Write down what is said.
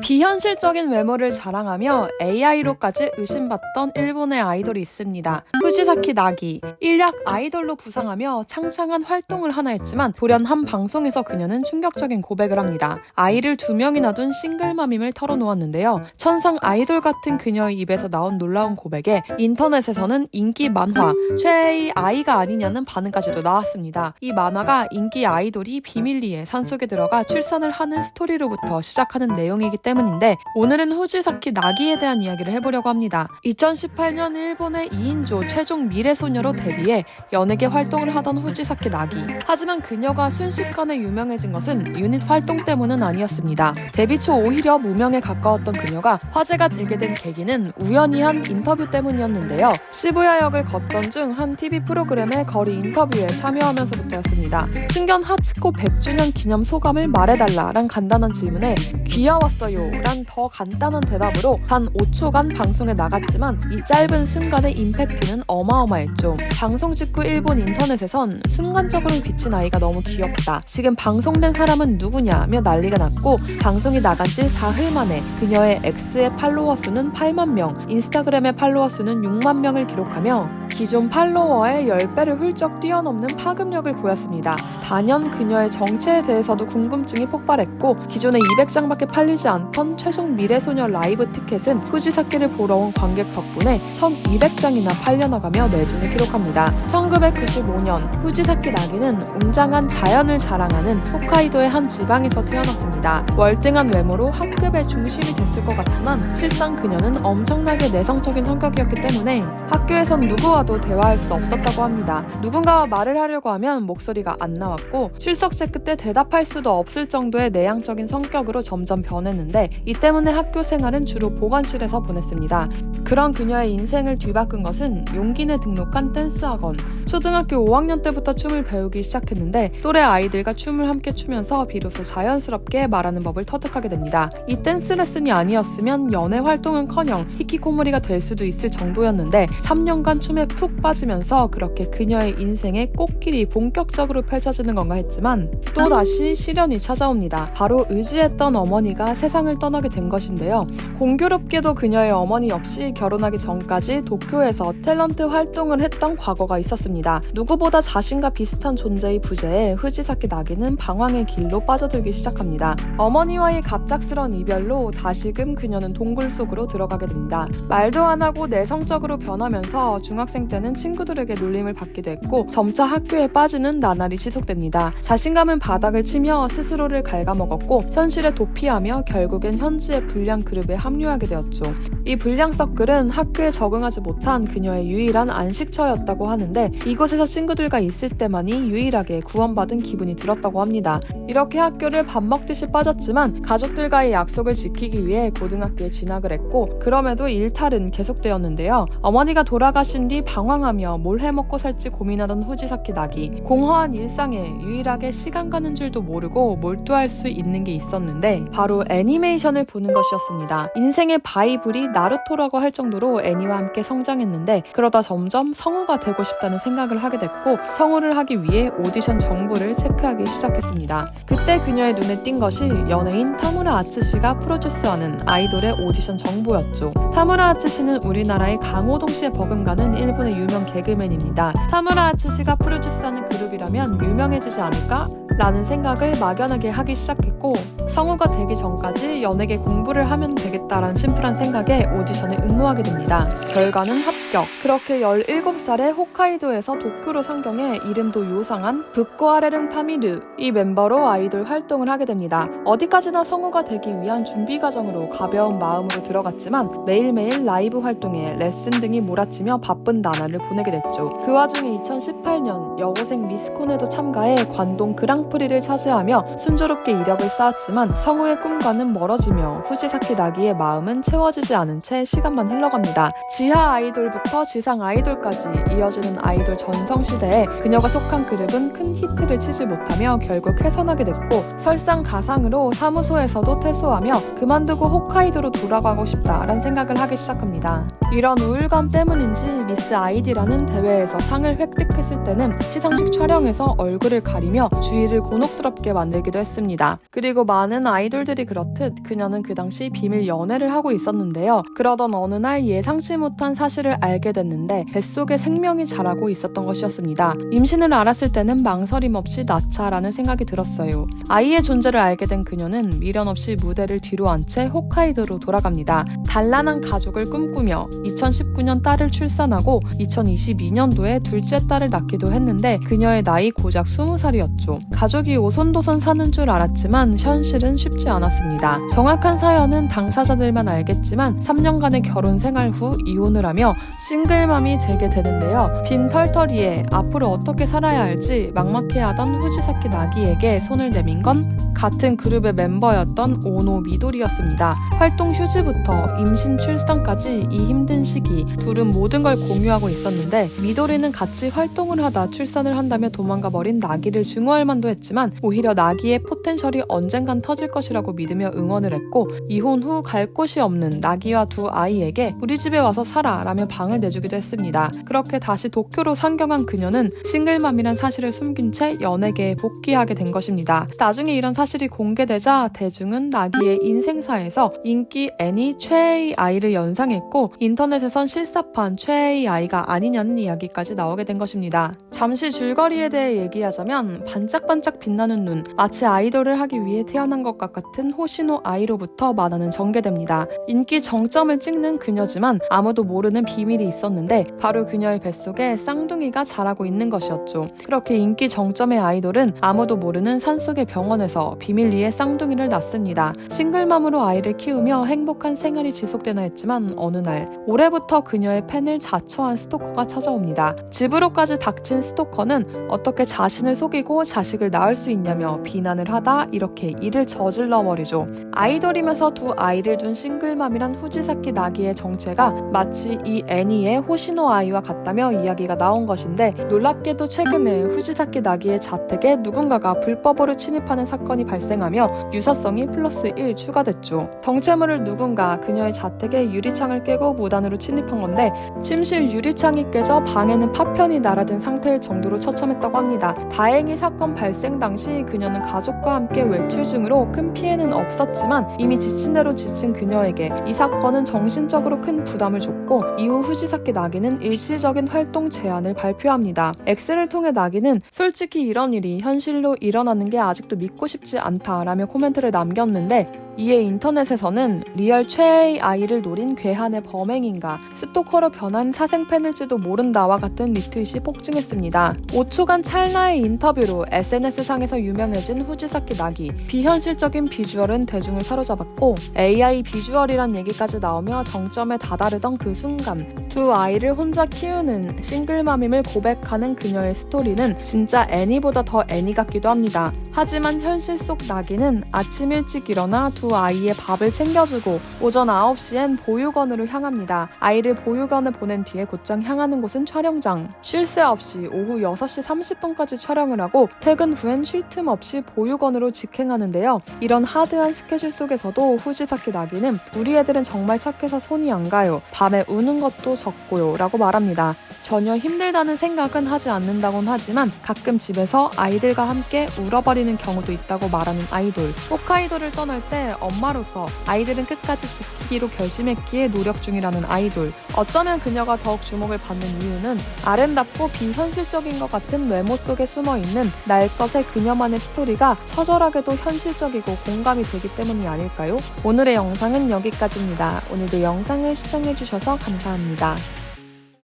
비현실적인 외모를 자랑하며 AI로까지 의심받던 일본의 아이돌이 있습니다. 후지사키 나기. 일약 아이돌로 부상하며 창창한 활동을 하나 했지만 돌연 한 방송에서 그녀는 충격적인 고백을 합니다. 아이를 두 명이나 둔 싱글맘임을 털어놓았는데요. 천상 아이돌 같은 그녀의 입에서 나온 놀라운 고백에 인터넷에서는 인기 만화 최애의 아이가 아니냐는 반응까지도 나왔습니다. 이 만화가 인기 아이돌이 비밀리에 산속에 들어가 출산을 하는 스토리로부터 시작하는 내용이기 때문인데 오늘은 후지사키 나기에 대한 이야기를 해보려고 합니다. 2018년 일본의 2인조 최종 미래소녀로 데뷔해 연예계 활동을 하던 후지사키 나기. 하지만 그녀가 순식간에 유명해진 것은 유닛 활동 때문은 아니었습니다. 데뷔 초 오히려 무명에 가까웠던 그녀가 화제가 되게 된 계기는 우연히 한 인터뷰 때문이었는데요. 시부야역을 걷던 중 한 TV 프로그램의 거리 인터뷰에 참여하면서부터였습니다. 충견 하츠코 100주년 기념 소감을 말해달라란 간단한 질문에 귀여웠어요 란 더 간단한 대답으로 단 5초간 방송에 나갔지만 이 짧은 순간의 임팩트는 어마어마했죠. 방송 직후 일본 인터넷에선 순간적으로 비친 아이가 너무 귀엽다. 지금 방송된 사람은 누구냐며 난리가 났고 방송이 나간 지 사흘 만에 그녀의 X의 팔로워 수는 8만 명, 인스타그램의 팔로워 수는 6만 명을 기록하며 기존 팔로워의 10배를 훌쩍 뛰어넘는 파급력을 보였습니다. 단연 그녀의 정체에 대해서도 궁금증이 폭발했고 기존에 200장밖에 팔리지 않던 최종 미래소녀 라이브 티켓은 후지사키를 보러 온 관객 덕분에 1200장이나 팔려나가며 매진을 기록합니다. 1995년 후지사키 나기는 웅장한 자연을 자랑하는 홋카이도의 한 지방에서 태어났습니다. 월등한 외모로 학급의 중심이 됐을 것 같지만 실상 그녀는 엄청나게 내성적인 성격이었기 때문에 학교에선 누구와 도 대화할 수 없었다고 합니다. 누군가와 말을 하려고 하면 목소리가 안 나왔고 출석제 끝에 대답할 수도 없을 정도의 내향적인 성격으로 점점 변했는데 이 때문에 학교 생활은 주로 보건실에서 보냈습니다. 그런 그녀의 인생을 뒤바꾼 것은 용기내 등록한 댄스 학원. 초등학교 5학년 때부터 춤을 배우기 시작했는데 또래 아이들과 춤을 함께 추면서 비로소 자연스럽게 말하는 법을 터득하게 됩니다. 이 댄스 레슨이 아니었으면 연애 활동은커녕 히키코모리가 될 수도 있을 정도였는데 3년간 춤에 푹 빠지면서 그렇게 그녀의 인생의 꽃길이 본격적으로 펼쳐지는 건가 했지만 또다시 시련이 찾아옵니다. 바로 의지했던 어머니가 세상을 떠나게 된 것인데요. 공교롭게도 그녀의 어머니 역시 결혼하기 전까지 도쿄에서 탤런트 활동을 했던 과거가 있었습니다. 누구보다 자신과 비슷한 존재의 부재에 후지사키 나기는 방황의 길로 빠져들기 시작합니다. 어머니와의 갑작스런 이별로 다시금 그녀는 동굴 속으로 들어가게 됩니다. 말도 안 하고 내성적으로 변하면서 중학생 때는 친구들에게 놀림을 받기도 했고 점차 학교에 빠지는 나날이 지속됩니다. 자신감은 바닥을 치며 스스로를 갉아먹었고 현실에 도피하며 결국엔 현지의 불량 그룹에 합류하게 되었죠. 이 불량 서클은 학교에 적응하지 못한 그녀의 유일한 안식처였다고 하는데 이곳에서 친구들과 있을 때만이 유일하게 구원받은 기분이 들었다고 합니다. 이렇게 학교를 밥 먹듯이 빠졌지만 가족들과의 약속을 지키기 위해 고등학교에 진학을 했고 그럼에도 일탈은 계속되었는데요. 어머니가 돌아가신 뒤 방황하며 뭘 해먹고 살지 고민하던 후지사키 나기 공허한 일상에 유일하게 시간 가는 줄도 모르고 몰두할 수 있는 게 있었는데 바로 애니메이션을 보는 것이었습니다. 인생의 바이블이 나루토라고 할 정도로 애니와 함께 성장했는데 그러다 점점 성우가 되고 싶다는 생각을 하게 됐고 성우를 하기 위해 오디션 정보를 체크하기 시작했습니다. 그때 그녀의 눈에 띈 것이 연예인 타무라 아츠씨가 프로듀스하는 아이돌의 오디션 정보였죠. 타무라 아츠씨는 우리나라의 강호동씨에 버금가는 일본 의 유명 개그맨입니다. 타무라 아츠씨가 프로듀스하는 그룹이라면 유명해지지 않을까? 라는 생각을 막연하게 하기 시작했고 성우가 되기 전까지 연예계 공부를 하면 되겠다라는 심플한 생각에 오디션에 응모하게 됩니다. 결과는 합격. 그렇게 17살에 홋카이도에서 도쿄로 상경해 이름도 요상한 북고아레릉 파미르 이 멤버로 아이돌 활동을 하게 됩니다. 어디까지나 성우가 되기 위한 준비 과정으로 가벼운 마음으로 들어갔지만 매일매일 라이브 활동에 레슨 등이 몰아치며 바쁜 나날을 보내게 됐죠. 그 와중에 2018년 여고생 미스콘에도 참가해 관동 그랑 프리를 차지하며 순조롭게 이력을 쌓았지만 성우의 꿈과는 멀어지며 후지사키 나기의 마음은 채워지지 않은 채 시간만 흘러갑니다. 지하 아이돌부터 지상 아이돌까지 이어지는 아이돌 전성 시대에 그녀가 속한 그룹은 큰 히트를 치지 못하며 결국 해산하게 됐고 설상가상으로 사무소에서도 퇴소하며 그만두고 홋카이도로 돌아가고 싶다라는 생각을 하기 시작합니다. 이런 우울감 때문인지 미스 아이디라는 대회에서 상을 획득했을 때는 시상식 촬영에서 얼굴을 가리며 주위를 아 이를 곤혹스럽게 만들기도 했습니다. 그리고 많은 아이돌들이 그렇듯 그녀는 그 당시 비밀 연애를 하고 있었는데요. 그러던 어느 날 예상치 못한 사실을 알게 됐는데 뱃속에 생명이 자라고 있었던 것이었습니다. 임신을 알았을 때는 망설임 없이 낳자라는 생각이 들었어요. 아이의 존재를 알게 된 그녀는 미련 없이 무대를 뒤로 한 채 홋카이도로 돌아갑니다. 단란한 가족을 꿈꾸며 2019년 딸을 출산하고 2022년도에 둘째 딸을 낳기도 했는데 그녀의 나이 고작 20살이었죠. 가족이 오손도손 사는 줄 알았지만 현실은 쉽지 않았습니다. 정확한 사연은 당사자들만 알겠지만 3년간의 결혼 생활 후 이혼을 하며 싱글맘이 되게 되는데요. 빈 털털이에 앞으로 어떻게 살아야 할지 막막해하던 후지사키 나기에게 손을 내민 건 같은 그룹의 멤버였던 오노 미도리였습니다. 활동 휴지부터 임신 출산까지 이 힘든 시기 둘은 모든 걸 공유하고 있었는데 미도리는 같이 활동을 하다 출산을 한다며 도망가 버린 나기를 증오할 만도 했지만 오히려 나기의 포텐셜이 언젠간 터질 것이라고 믿으며 응원을 했고 이혼 후 갈 곳이 없는 나기와 두 아이에게 우리 집에 와서 살아 라며 방을 내주기도 했습니다. 그렇게 다시 도쿄로 상경한 그녀는 싱글맘이란 사실을 숨긴 채 연예계에 복귀하게 된 것입니다. 나중에 이런 사실 이 공개되자 대중은 나기의 인생사에서 인기 애니 최애의 아이를 연상했고 인터넷에선 실사판 최애의 아이가 아니냐는 이야기까지 나오게 된 것입니다. 잠시 줄거리에 대해 얘기하자면 반짝반짝 빛나는 눈, 마치 아이돌을 하기 위해 태어난 것과 같은 호시노 아이로부터 만화는 전개됩니다. 인기 정점을 찍는 그녀지만 아무도 모르는 비밀이 있었는데 바로 그녀의 뱃속에 쌍둥이가 자라고 있는 것이었죠. 그렇게 인기 정점의 아이돌은 아무도 모르는 산속의 병원에서 비밀리에 쌍둥이를 낳습니다. 싱글맘으로 아이를 키우며 행복한 생활이 지속되나 했지만 어느 날 올해부터 그녀의 팬을 자처한 스토커가 찾아옵니다. 집으로까지 닥친 스토커는 어떻게 자신을 속이고 자식을 낳을 수 있냐며 비난을 하다 이렇게 일을 저질러 버리죠. 아이돌이면서 두 아이를 둔 싱글맘이란 후지사키 나기의 정체가 마치 이 애니의 호시노 아이와 같다며 이야기가 나온 것인데 놀랍게도 최근에 후지사키 나기의 자택에 누군가가 불법으로 침입하는 사건이 발생하며 유사성이 플러스 1 추가됐죠. 정체물을 누군가 그녀의 자택에 유리창을 깨고 무단으로 침입한 건데 침실 유리창이 깨져 방에는 파편이 날아든 상태일 정도로 처참했다고 합니다. 다행히 사건 발생 당시 그녀는 가족과 함께 외출 중으로 큰 피해는 없었지만 이미 지친 대로 지친 그녀에게 이 사건은 정신적으로 큰 부담을 줬고 이후 후지사키 나기는 일시적인 활동 제한을 발표합니다. X를 통해 나기는 솔직히 이런 일이 현실로 일어나는 게 아직도 믿고 싶지 않다라며 코멘트를 남겼는데 이에 인터넷에서는 리얼 최애의 아이를 노린 괴한의 범행인가 스토커로 변한 사생팬일지도 모른다와 같은 리트윗이 폭증했습니다. 5초간 찰나의 인터뷰로 SNS상에서 유명해진 후지사키 나기 비현실적인 비주얼은 대중을 사로잡았고 AI 비주얼이란 얘기까지 나오며 정점에 다다르던 그 순간 두 아이를 혼자 키우는 싱글맘임을 고백하는 그녀의 스토리는 진짜 애니보다 더 애니 같기도 합니다. 하지만 현실 속 나기는 아침 일찍 일어나 두 아이의 밥을 챙겨주고 오전 9시엔 보육원으로 향합니다. 아이를 보육원에 보낸 뒤에 곧장 향하는 곳은 촬영장. 쉴 새 없이 오후 6시 30분까지 촬영을 하고 퇴근 후엔 쉴 틈 없이 보육원으로 직행하는데요. 이런 하드한 스케줄 속에서도 후지사키 나기는 우리 애들은 정말 착해서 손이 안 가요. 밤에 우는 것도 적고요. 라고 말합니다. 전혀 힘들다는 생각은 하지 않는다곤 하지만 가끔 집에서 아이들과 함께 울어버리는 경우도 있다고 말하는 아이돌. 홋카이도를 떠날 때 엄마로서 아이들은 끝까지 지키기로 결심했기에 노력 중이라는 아이돌. 어쩌면 그녀가 더욱 주목을 받는 이유는 아름답고 비현실적인 것 같은 외모 속에 숨어 있는 날 것의 그녀만의 스토리가 처절하게도 현실적이고 공감이 되기 때문이 아닐까요? 오늘의 영상은 여기까지입니다. 오늘도 영상을 시청해주셔서 감사합니다.